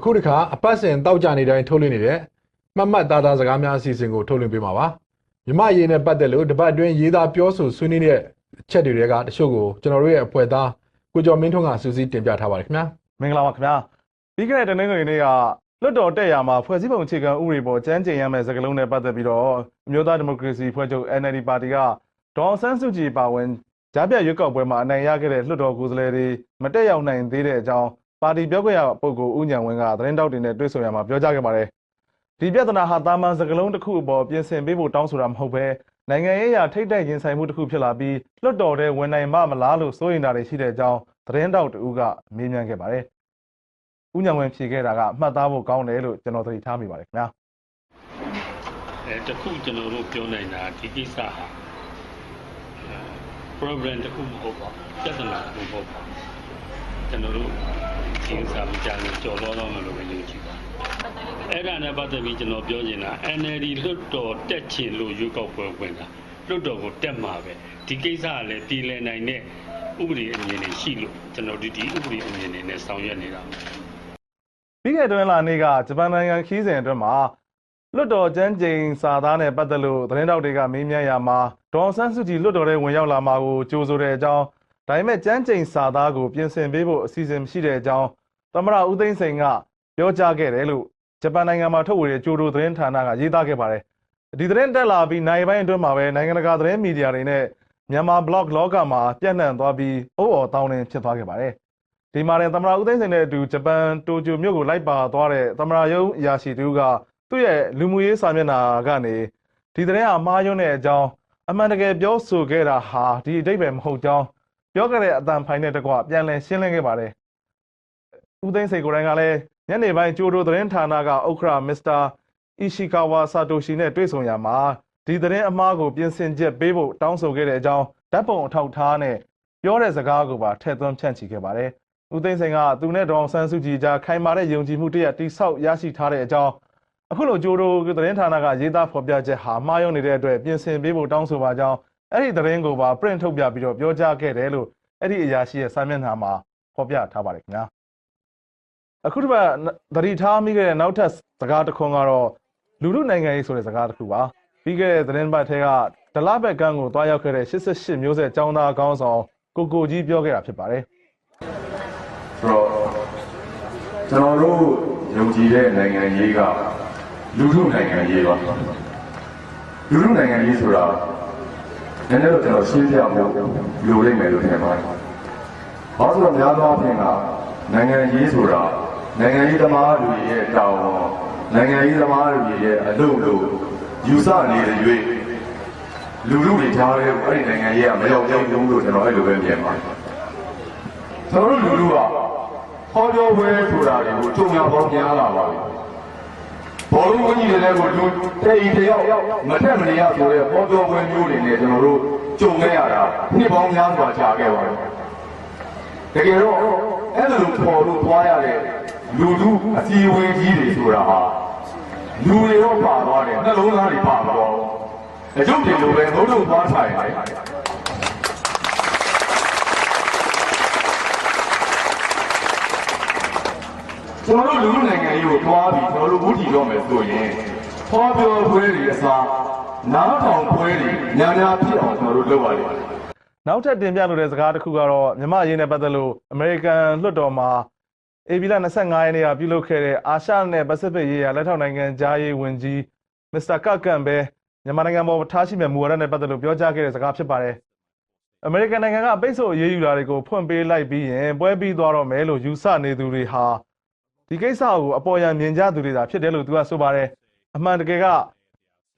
အခုတစ်ခါအပတ်စဉ်တောက်ကြနေတိုင်းထုတ်လွှင့်နေတဲ့မှတ်မှတ်သားသားစကားများအစီအစဉ်ကိုထုတ်လွှင့်ပေးမှာပါမြမရေးနဲ့ပတ်သက်လို့တပတ်အတွင်းရေးသားပြောဆိုဆွေးနွေးတဲ့အချက်တွေကတချို့ကိုကျွန်တော်တို့ရဲ့အဖွဲ့သားကိုကျော်မင်းထွန်းကစူးစီးတင်ပြထားပါတယ်ခင်ဗျာမင်္ဂလာပါခင်ဗျာပြီးခဲ့တဲ့တနင်္ဂနွေနေ့ကလွတ်တော်တက်ရမှာဖွဲ့စည်းပုံအခြေခံဥပဒေပေါ်ကြမ်းကြင်ရမယ့်စကားလုံးနဲ့ပတ်သက်ပြီးတော့အမျိုးသားဒီမိုကရေစီဖွဲ့ချုပ် NLD ပါတီကဒေါအောင်ဆန်းစုကြည်ပါဝင်ကြားပြရွက်ကောက်ပွဲမှာအနိုင်ရခဲ့တဲ့လွတ်တော်ကိုယ်စားလှယ်တွေမတက်ရောက်နိုင်သေးတဲ့အကြောင်း ပါတီပြောခွင့်ရပုဂ္ဂိုလ်ဦးညံဝင်းကသတင်းတောက်တင်နဲ့တွေ့ဆုံရမှာပြောကြားခဲ့ပါတယ်ဒီပြဿနာဟာတာမန်စကားလုံးတစ်ခုအပေါ်ပြင်ဆင်ပေးဖို့တောင်းဆိုတာမဟုတ်ဘဲနိုင်ငံရေးအရာထိတ်တိုက်ရင်ဆိုင်မှုတစ်ခုဖြစ်လာပြီးလွတ်တော်တဲ့ဝင်နိုင်မမလားလို့စိုးရိမ်တာတွေရှိတဲ့အကြောင်းသတင်းတောက်တူကမေးမြန်းခဲ့ပါတယ်ဥညာဝင်ဖြေခဲ့တာကအမှတ်သားဖို့ကောင်းတယ်လို့ကျွန်တော်သတိထားမိပါတယ်ခင်ဗျာအဲတခုကျွန်တော်တို့ပြောနိုင်တာဒီကိစ္စဟာအဲ problem တစ်ခုမဟုတ်ပါဘူးပြဿနာတစ်ခုမဟုတ်ပါဘူးကျွန်တော်တို့ ဒီဥစ္စာမကြမ်းကြော်လောတော့မလို့ပဲယုံကြည်ပါအဲ့ဒါနဲ့ပတ်သက်ပြီးကျွန်တော်ပြောချင်တာ NLD လွတ်တော်တက်ချင်လို့ရွေးကောက်ပွဲဝင်တာလွတ်တော်ကိုတက်မှာပဲဒီကိစ္စကလည်းပြည်လည်နိုင်တဲ့ဥပဒေအမြင်တွေရှိလို့ကျွန်တော်ဒီဒီဥပဒေအမြင်တွေနဲ့ဆောင်ရွက်နေတာပါပြီးခဲ့တဲ့တွင်လာနေ့ကဂျပန်နိုင်ငံခီးစဉ်အတွင်းမှာလွတ်တော်ကျန်းကျိန်စာသားနဲ့ပတ်သက်လို့သတင်းတောက်တွေကမေးမြန်းရမှာဒေါအောင်ဆန်းစုကြည်လွတ်တော်ထဲဝင်ရောက်လာမှာကိုကြိုဆိုတဲ့အကြောင်း ဒါပေမဲ့ကျန်းကျိန်စာသားကိုပြင်ဆင်ပေးဖို့အစီအစဉ်မရှိတဲ့အကြောင်းသမရဦးသိန်းစိန်ကပြောကြားခဲ့တယ်လို့ဂျပန်နိုင်ငံမှာထုတ်ဝေတဲ့ကျိုးတိုသတင်းဌာနကရေးသားခဲ့ပါတယ်ဒီသတင်းတက်လာပြီးနိုင်ပိုင်းအတွင်းမှာပဲနိုင်ငံတကာသတင်းမီဒီယာတွေနဲ့မြန်မာ blog လောကမှာပြန့်နှံ့သွားပြီးအုပ်အော်တောင်းတင်းဖြစ်သွားခဲ့ပါတယ်ဒီမှာလည်းသမရာဦးသိန်းစိန်နဲ့အတူဂျပန်တိုကျိုမြို့ကိုလိုက်ပါသွားတဲ့သမရာယုံအရာရှိတူကသူ့ရဲ့လူမှုရေးစာမျက်နှာကနေဒီသတင်းဟာမှားယွင်းတဲ့အကြောင်းအမှန်တကယ်ပြောဆိုခဲ့တာဟာဒီအတိတ်ပဲမဟုတ်ကြောင်း ပြောခဲ့တဲ့အတန်ဖိုင်နဲ့တကွပြန်လည်ရှင်းလင်းခဲ့ပါတယ်ဦးသိန်းစိန်ကိုယ်တိုင်ကလည်းညနေပိုင်းကျိုးတိုသတင်းဌာနကဥက္ကရာမစ္စတာအီရှီကာဝါဆာတိုရှီနဲ့တွေ့ဆုံရမှာဒီသတင်းအမှားကိုပြင်ဆင်ချက်ပေးဖို့တောင်းဆိုခဲ့တဲ့အကြောင်းဓာတ်ပုံအထောက်ထားနဲ့ပြောတဲ့စကားကိုပါထည့်သွင်းဖြန့်ချီခဲ့ပါတယ်ဦးသိန်းစိန်ကသူနဲ့ဒေါအောင်ဆန်းစုကြည်ကြားခိုင်မာတဲ့ယုံကြည်မှုတရက်တိဆောက်ရရှိထားတဲ့အကြောင်းအခုလိုဂျိုဒိုသတင်းဌာနကရေးသားဖော်ပြချက်ဟာမှားယွင်းနေတဲ့အတွက်ပြင်ဆင်ပေးဖို့တောင်းဆိုပါကြောင်း အဲ့ဒီသတင်းကိုပါ print ထုတ်ပြပြီးတော့ပြောကြားခဲ့တယ်လို့အဲ့ဒီအရာရှိရဲ့စာမျက်နှာမှာဖော်ပြထားပါတယ်ခင်ဗျာအခုတစ်ပတ်သတိထားမိခဲ့တဲ့နောက်ထပ်စကားတစ်ခွန်းကတော့လူလူနိုင်ငံရေးဆိုတဲ့စကားတစ်ခုပါပြီးခဲ့တဲ့သတင်းပတ်ထဲကဒလဘက်ကန်းကိုတွားရောက်ခဲ့တဲ့88မျိုးဆက်ចောင်းသားအကောင်းဆောင်ကိုကိုကြီးပြောခဲ့တာဖြစ်ပါတယ်ဆိုတော့ကျွန်တော်တို့ယုံကြည်တဲ့နိုင်ငံရေးကလူထုနိုင်ငံရေးပါလူထုနိုင်ငံရေးဆိုတာ နည်းနည်းတော့ကျွန်တော်ရှင်းပြဖို့လိုလိမ့်မယ်လို့ထင်ပါတယ်။ဘာလို့လဲဆိုတော့များသောအားဖြင့်ကနိုင်ငံရေးဆိုတာနိုင်ငံရေးသမားတွေရဲ့တာဝန်နိုင်ငံရေးသမားတွေရဲ့အလုပ်လို့ယူဆနေတဲ့၍လူထုတွေထားတဲ့အဲ့ဒီနိုင်ငံရေးကမရောက်သေးဘူးလို့ကျွန်တော်အဲ့လိုပဲမြင်ပါတယ်။ကျွန်တော်တို့လူလူကဟောပြောပွဲဆိုတာတွေကိုကြုံရပေါင်းများလာပါပြီ။ ဘောလုံးကြီးတွေလည်းကိုလူတေးတယောက်မထက်မနေရဆိုတဲ့ဟောပြောပွဲမျိုးတွေနဲ့ကျွန်တော်တို့ကြုံခဲ့ရတာနှစ်ပေါင်းများစွာကြာခဲ့ပါပြီ။တကယ်တော့အဲ့လိုပေါ်လို့သွားရတဲ့လူလူအစည်းအဝေးကြီးတွေဆိုတာဟာလူတွေတော့ပါသွားတယ်နှလုံးသားတွေပါသွားတော့အကျုပ်တွေလိုပဲငုံလို့သွားထိုင်တယ် ကျွန်တော်တို့လူလူနိုင်ငံရေးကိုတွားပြီးကျွန်တော်တို့ဝုထီတော့မယ်ဆိုရင်ဟောပြောပွဲတွေအစားနားထောင်ပွဲတွေများများဖြစ်အောင်ကျွန်တော်တို့လုပ်ရတယ်နောက်ထပ်တင်ပြလိုတဲ့စကားတစ်ခုကတော့မြန်မာအရေးနဲ့ပတ်သက်လို့အမေရိကန်လွှတ်တော်မှာအေဗီလာ25ရက်နေ့ကပြုလုပ်ခဲ့တဲ့အာရှနဲ့ပစိဖိတ်ရေးရာလက်ထောက်နိုင်ငံကြားရေးဝန်ကြီးမစ္စတာကတ်ကန်ပဲမြန်မာနိုင်ငံပေါ်ထားရှိမဲ့မူဝါဒနဲ့ပတ်သက်လို့ပြောကြားခဲ့တဲ့စကားဖြစ်ပါတယ်။အမေရိကန်နိုင်ငံကပိတ်ဆို့အရေးယူတာတွေကိုဖွင့်ပေးလိုက်ပြီးရင်ပွဲပြီးသွားတော့မယ်လို့ယူဆနေသူတွေဟာ ဒီကိစ္စကိုအပေါ်ယံမြင်ကြသူတွေသာဖြစ်တယ်လို့သူကဆိုပါတယ်။အမှန်တကယ်က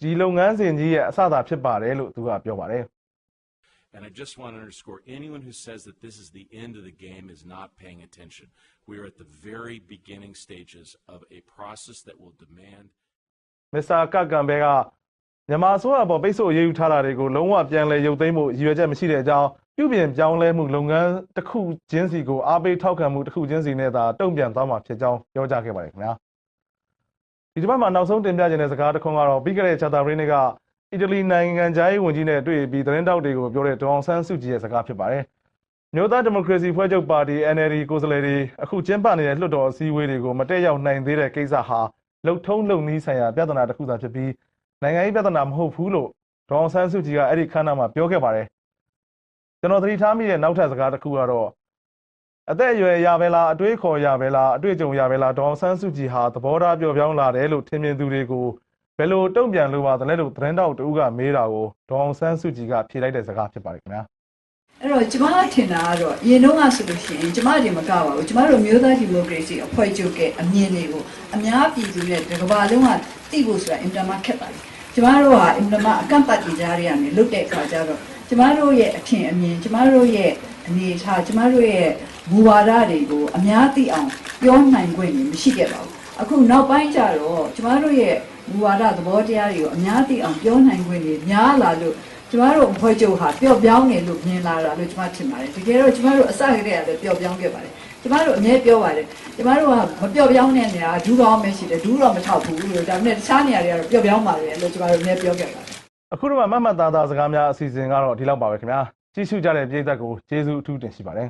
ဒီလုပ်ငန်းစဉ်ကြီးရဲ့အစသာဖြစ်ပါတယ်လို့သူကပြောပါတယ်။ And I just want to underscore anyone who says that this is the end of the game is not paying attention. We are at the very beginning stages of a process that will demand မစ္စတာကတ်ကန်ဘဲက မြန်မာအစိုးရပေါ်ပိတ်ဆို့အရေးယူထားတာတွေကိုလုံးဝပြန်လည်ရုပ်သိမ်းမှုရည်ရွယ်ချက်မရှိတဲ့အကြောင်းပြုပြင်ပြောင်းလဲမှုလုပ်ငန်းတစ်ခုချင်းစီကိုအားပေးထောက်ခံမှုတစ်ခုချင်းစီနဲ့သာတုံ့ပြန်သွားမှာဖြစ်ကြောင်းပြောကြားခဲ့ပါတယ်ခင်ဗျာဒီတစ်ပတ်မှာနောက်ဆုံးတင်ပြခြင်းတဲ့စကားတစ်ခုကတော့ပြီးခဲ့တဲ့ချာတာပရင်းနေ့ကအီတလီနိုင်ငံသားရေးဝန်ကြီးနဲ့တွေ့ပြီးသတင်းတောက်တွေကိုပြောတဲ့ဒေါအောင်ဆန်းစုကြည်ရဲ့စကားဖြစ်ပါတယ်မျိုးသားဒီမိုကရေစီဖွဲ့ချုပ်ပါတီ NLD ကိုယ်စားလှယ်တွေအခုကျင်းပနေတဲ့လွှတ်တော်အစည်းအဝေးတွေကိုမတက်ရောက်နိုင်သေးတဲ့ကိစ္စဟာလုံထုံးလုံနည်းဆိုင်ရာပြဿနာတစ်ခုသာဖြစ်ပြီး နိုင်ငံရေးပြဿနာမဟုတ်ဘူးလို့ဒေါအောင်ဆန်းစုကြည်ကအဲ့ဒီခန်းနာမှာပြောခဲ့ပါတယ်ကျွန်တော်သတိထားမိတဲ့နောက်ထပ်စကားတစ်ခုကတော့အသက်အရွယ်ရပဲလားအတွေးခေါ်ရပဲလားအတွေ့အကြုံရပဲလားဒေါအောင်ဆန်းစုကြည်ဟာသဘောထားပြောပြောင်းလာတယ်လို့ထင်မြင်သူတွေကိုဘယ်လိုတုံ့ပြန်လို့ပါသလဲလို့သတင်းတောက်တူကမေးတာကိုဒေါအောင်ဆန်းစုကြည်ကဖြေလိုက်တဲ့စကားဖြစ်ပါတယ်ခင်ဗျာအဲ့တော့ကျမထင်တာကတော့အရင်တော့ကဆိုလို့ရှိရင်ကျမတွေမကပါဘူးကျမတို့မျိုးသားဒီမိုကရေစီအဖွဲ့ချုပ်ရဲ့အမြင်တွေကိုအများပြည်သူနဲ့တစ်ကမ္ဘာလုံးကသိဖို့ဆိုတာအင်တာမခက်ပါတယ် ကျမတို့ဟာအင်တာမအကန့်အသတ်ကြီးကြားတွေကနေလုတ်တဲ့အခါကျတော့ကျမတို့ရဲ့အထင်အမြင်ကျမတို့ရဲ့အနေအထားကျမတို့ရဲ့မူဝါဒတွေကိုအများသိအောင်ပြောနိုင်ခွင့်မရှိခဲ့ပါဘူးအခုနောက်ပိုင်းကျတော့ကျမတို့ရဲ့မူဝါဒသဘောတရားတွေကိုအများသိအောင်ပြောနိုင်ခွင့်တွေများလာလို့ကျမတို့အဖွဲ့ချုပ်ဟာပျော့ပြောင်းနေလို့မြင်လာတာလို့ကျမထင်ပါတယ်တကယ်တော့ကျမတို့အစကတည်းကလည်းပျော့ပြောင်းခဲ့ပါတယ် ကျမတို့အမြဲပြောပါတယ်ကျမတို့ကမပျော့ပြောင်းတဲ့နေရာဒူးတော်မရှိတယ်ဒူးတော်မထောက်ဘူးလို့ဒါပေမဲ့တခြားနေရာတွေကတော့ပျော့ပြောင်းပါတယ်လို့ကျမတို့အမြဲပြောခဲ့ပါတယ်အခုတော့မှမတ်မှတ်သားသားစကားများအစီအစဉ်ကတော့ဒီလောက်ပါပဲခင်ဗျာကြည့်ရှုကြတဲ့ပရိသတ်ကိုကျေးဇူးအထူးတင်ရှိပါတယ်